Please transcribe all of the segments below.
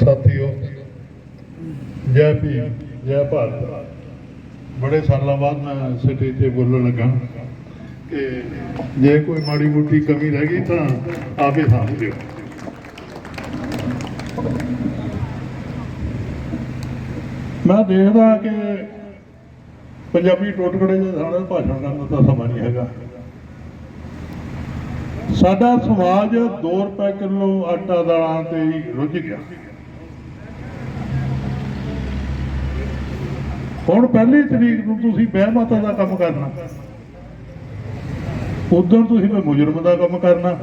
ਸਾਥੀਓ, ਜੈ ਭੀਮ, ਜੈ ਭਾਰਤ। ਬੜੇ ਸਾਲਾਂ ਬਾਅਦ ਮੈਂ ਸਿਟੀ ਤੇ ਬੋਲਣ ਲੱਗਾ ਕਿ ਜੇ ਕੋਈ ਮਾੜੀ ਮੋਟੀ ਕਮੀ ਰਹਿ ਗਈ ਤਾਂ ਆਪੇ ਸਾਂਭ ਦਿਓ ਮੈਂ ਦੇਖਦਾ ਕਿ ਪੰਜਾਬੀ ਟੋਟਕੜੇ ਦੇ ਸਾਡਾ ਭਾਸ਼ਣ ਕਰਨ ਦਾ ਸਮਾਂ ਨਹੀਂ ਹੈਗਾ। ਸਾਡਾ ਸਮਾਜ 2 ਰੁਪਏ ਕਿਲੋ ਆਟਾ ਦਾਲਾਂ ਤੇ ਰੁੱਝ ਗਿਆ। ਹੁਣ ਪਹਿਲੀ ਤਰੀਕ ਨੂੰ ਤੁਸੀਂ ਬਹਿ ਮਾਤਾ ਦਾ ਕੰਮ ਕਰਨਾ। ਉਦੋਂ ਤੁਸੀਂ ਕੋਈ ਮੁਜਰਮ ਦਾ ਕੰਮ ਕਰਨਾ।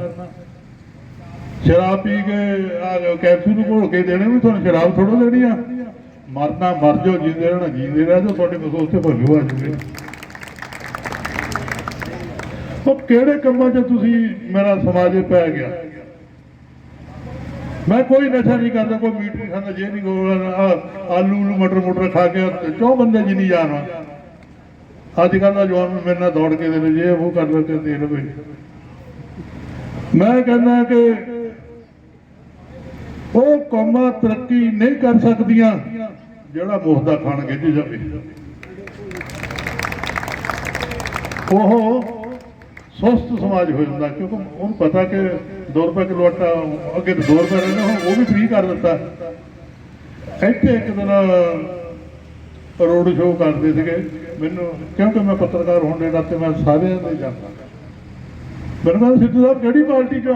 ਸ਼ਰਾਬ ਪੀ ਕੇ ਆ ਕੈਪਸੂਲ ਘੋਲ ਕੇ ਦੇਣੇ ਵੀ ਤੁਹਾਨੂੰ ਸ਼ਰਾਬ ਥੋੜਾ ਦੇਣੀ ਆ। ਮਰਨਾ ਮਰ ਜਾਓ, ਜਿੰਦੇ ਰਹਿਣਾ ਜੀਂਦੇ ਰਹਿ ਜਾਓ, ਤੁਹਾਡੇ ਕੋਲ ਉੱਥੇ ਭੱਜੂ ਆ ਜੂਗੇ ਉਹ ਕਿਹੜੇ ਕੰਮਾਂ 'ਚ ਤੁਸੀਂ, ਮੇਰਾ ਸਮਾਜ ਪੈ ਗਿਆ? ਮੈਂ ਕੋਈ ਨਸ਼ਾ ਨਹੀਂ ਕਰਦਾ, ਕੋਈ ਮੀਟ ਨਹੀਂ ਖਾਂਦਾ, ਜੇ ਨਹੀਂ ਕੋਈ ਆਲੂ ਨੂੰ ਮਟਰ ਮੁਟਰ ਖਾ ਕੇ ਚੌ ਬੰਦੇ ਜੀ ਨਹੀਂ ਜਾਣਾ ਅੱਜ ਕੱਲ੍ਹ ਦਾ ਜਵਾਨ ਮੇਰੇ ਨਾਲ ਦੌੜ ਕੇ ਦੇ ਨੇ ਜੇ ਉਹ ਕਰ ਲੋ ਦੇ ਲਵੇ ਮੈਂ ਕਹਿੰਦਾ ਕਿ ਉਹ ਕੌਮਾਂ ਤਰੱਕੀ ਨਹੀਂ ਕਰ ਸਕਦੀਆਂ, ਜਿਹੜਾ ਮੁਹਦਾ ਖਾਣ ਗਿੱਜ ਜਾਵੇ। ਉਹ ਸੁਸਤ ਸਮਾਜ ਹੋ ਜਾਂਦਾ, ਕਿਉਂਕਿ ਉਹਨੂੰ ਪਤਾ ਕਿ 2 ਰੁਪਏ ਕਿਲੋ ਆਟਾ, ਅੱਗੇ ਤਾਂ 2 ਰੁਪਏ ਰਹਿੰਦੇ ਉਹ ਵੀ ਫ੍ਰੀ ਕਰ ਦਿੱਤਾ। ਇੱਥੇ ਇੱਕ ਦਿਨ ਰੋਡ ਸ਼ੋਅ ਕਰਦੇ ਸੀਗੇ। ਮੈਨੂੰ, ਕਿਉਂਕਿ ਮੈਂ ਪੱਤਰਕਾਰ ਹੋਣ ਦੇ ਨਾਤੇ ਮੈਂ ਸਾਰਿਆਂ ਦੇ ਜਾਣਦਾ ਮੈਨੂੰ ਕਹਿੰਦਾ, ਸਿੱਧੂ ਸਾਹਿਬ, ਕਿਹੜੀ ਪਾਰਟੀ ਚੋਂ?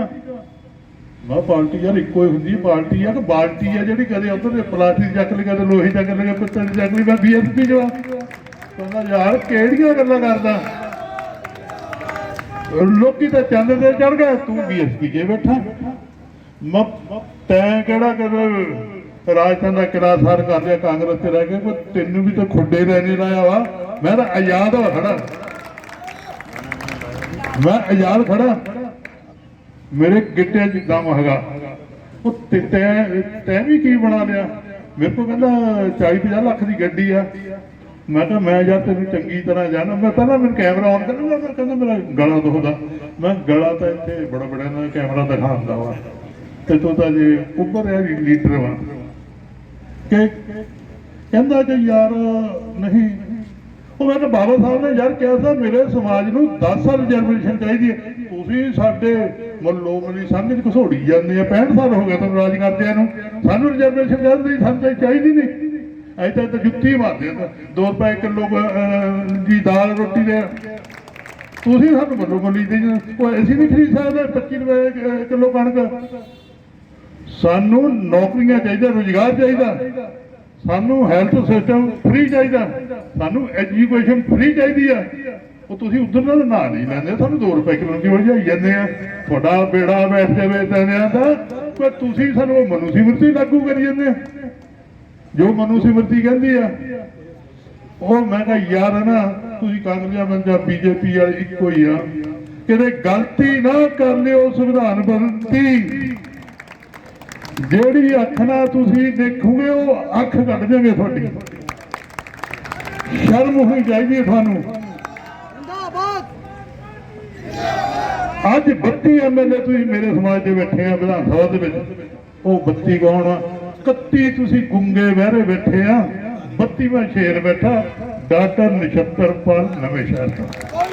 ਮੈਂ ਪਾਰਟੀ ਯਾਰ ਇੱਕੋ ਹੀ ਹੁੰਦੀ ਹੈ ਪਾਰਟੀ ਆ ਕਿ ਬਾਲਟੀ ਆ ਜਿਹੜੀ ਕਦੇ ਉਧਰ ਦੇ ਪਲਾਸਟਿਕ ਚੱਕ ਲਈ, ਕਦੇ ਲੋਹੇ ਚੱਕ ਲਈ ਪਿੱਤਲ ਦੀ ਚੱਕ ਲਈ, ਮੈਂ ਬੀਐਸਪੀ ਜੋ ਆ ਕਹਿੰਦਾ, ਯਾਰ, ਕਿਹੜੀਆਂ ਗੱਲਾਂ ਕਰਦਾ? ਲੋਕੀ ਤਾਂ ਚੰਦ ਤੇ ਚੜ ਗਏ, ਤੂੰ ਬੀਐਸਪੀ 'ਚ ਬੈਠਾ। ਮ ਤੈਂ ਕਿਹੜਾ ਕਦੇ ਰਾਜਸਥਾਨ ਦਾ ਕਿਲਾ ਕਰ ਲਿਆ, ਕਾਂਗਰਸ ਤੇ ਰਹਿ ਕੇ, ਕੋਈ ਤੈਨੂੰ ਵੀ ਤਾਂ ਖੁੱਡੇ ਰਹਿਣੇ ਲਾਇਆ ਵਾ। ਮੈਂ ਤਾਂ ਆਜ਼ਾਦ ਹੋ ਖੜਾ। ਮੈਂ ਆਜ਼ਾਦ ਖੜਾ। ਮੇਰੇ ਗਿੱਟੇ 'ਚ ਦਮ ਹੈਗਾ। ਉਹ ਤੇ ਤੈਂ ਵੀ ਕੀ ਬਣਾ ਲਿਆ? ਮੇਰੇ ਕੋਲ ਕਹਿੰਦਾ 40 50 ਲੱਖ ਦੀ ਗੱਡੀ ਆ। ਮੈਂ ਕਿਹਾ, ਮੈਂ ਯਾਰ ਤੈਨੂੰ ਚੰਗੀ ਤਰ੍ਹਾਂ ਜਾਣਾ। ਮੈਂ ਪਹਿਲਾਂ ਮੈਨੂੰ ਕੈਮਰਾ ਆਨ ਕਰੂੰਗਾ। ਮੈਂ ਕਹਿੰਦਾ, ਮੇਰਾ ਗਲਾ ਦੁਖਦਾ। ਮੈਂ ਗਲਾ ਤਾਂ ਇੱਥੇ ਬੜਾ ਬੜਾ ਨਾ ਕੈਮਰਾ ਦਿਖਾਉਂਦਾ ਵਾ। ਤੇ ਤੂੰ ਤਾਂ ਜੇ ਉੱਪਰ ਹੈ ਲੀਡਰ ਵਾ। ਕਿ ਕਹਿੰਦਾ ਕਿ, ਯਾਰ, ਨਹੀਂ। ਉਹ ਮੈਂ ਤਾਂ ਬਾਬਾ ਸਾਹਿਬ ਨੇ ਯਾਰ ਕਿਹਾ ਸੀ, ਮੇਰੇ ਸਮਾਜ ਨੂੰ 10 ਸਾਲ ਰਿਜ਼ਰਵੇਸ਼ਨ ਚਾਹੀਦੀ ਹੈ। ਤੁਸੀਂ ਸਾਡੇ ਮੱਲੋ ਮਲੀ ਸੰਘ ਚ ਘਸੋੜੀ ਜਾਂਦੇ ਆ। 65 ਸਾਲ ਹੋ ਗਏ ਤੁਹਾਨੂੰ ਰਾਜ ਕਰਦਿਆਂ ਨੂੰ। ਸਾਨੂੰ ਰਿਜ਼ਰਵੇਸ਼ਨ ਕਹਿੰਦੇ ਸਾਨੂੰ ਚਾਹੀਦੀ ਨਹੀਂ। ਅਜੇ ਤੱਕ ਤਾਂ ਜੁੱਤੀ ਮਾਰਦੇ ਆ 2 ਰੁਪਏ ਕਿਲੋ ਅਹ, ਦੀ ਦਾਲ ਰੋਟੀ ਦੇ। ਤੁਸੀਂ ਸਾਨੂੰ ਮੱਲੋ ਮਲੀ ਦੇ ਉਹ ਅਸੀਂ ਨਹੀਂ ਖਰੀਦ ਸਕਦੇ 25 ਰੁਪਏ ਕਿਲੋ ਕਣਕ। ਸਾਨੂੰ ਨੌਕਰੀਆਂ ਚਾਹੀਦਾ ਰੋਜ਼ਗਾਰ ਚਾਹੀਦਾ। ਸਾਨੂੰ ਹੈਲਥ ਸਿਸਟਮ ਫ੍ਰੀ ਚਾਹੀਦਾ। ਸਾਨੂੰ ਐਜੂਕੇਸ਼ਨ ਫ੍ਰੀ ਚਾਹੀਦੀ ਆ। ਉਹ ਤੁਸੀਂ ਉਧਰ ਨਾਲ ਨਾ ਨਹੀਂ ਲੈਂਦੇ। ਸਾਨੂੰ 2 ਰੁਪਏ ਕਿਲੋ ਦੀ ਵਜਾਈ ਜਾਂਦੇ ਆ। ਤੁਹਾਡਾ ਬੇੜਾ ਬੈਠ ਜਾਵੇ ਤੈਨਾਂ ਦਾ ਤੁਸੀਂ ਸਾਨੂੰ ਉਹ ਮਨੂ ਲਾਗੂ ਕਰੀ ਜਾਂਦੇ ਆ। ਜੋ ਮਨੂ ਸਿਮਰਤੀ ਕਹਿੰਦੀ ਆ, ਉਹ ਮੈਂ ਕਿਹਾ ਯਾਰ ਨਾ, ਤੁਸੀਂ ਕਾਂਗਰਸ ਬੰਦਾ ਬੀਜੇਪੀ ਵਾਲੇ ਇੱਕੋ ਹੀ ਆ। ਕਿਤੇ ਗਲਤੀ ਨਾ ਕਰ ਲਿਓ ਸੰਵਿਧਾਨ ਬਦਲਤੀ ਜਿਹੜੀ ਅੱਖ ਨਾਲ ਤੁਸੀਂ ਦੇਖੋਗੇ, ਉਹ ਅੱਖ ਕੱਢ ਦੇਵੇ ਤੁਹਾਡੀ। ਸ਼ਰਮ ਹੋਣੀ ਚਾਹੀਦੀ ਹੈ ਤੁਹਾਨੂੰ। ਅੱਜ 32 ਐਮਐਲਏ ਤੁਸੀਂ ਮੇਰੇ ਸਮਾਜ ਦੇ ਬੈਠੇ ਆ, ਵਿਧਾਨ ਸਭਾ ਦੇ ਵਿੱਚ। ਉਹ 32 ਕੌਣ ਆ? 31 ਤੁਸੀਂ ਗੁੰਗੇ ਵਹਿਰੇ ਬੈਠੇ ਆ 32ਵਾਂ ਸ਼ੇਰ ਬੈਠਾ, ਡਾਕਟਰ ਨਛੱਤਰ ਪਾਲ ਨਵੇਂ ਸ਼ਹਿਰ ਤੋਂ।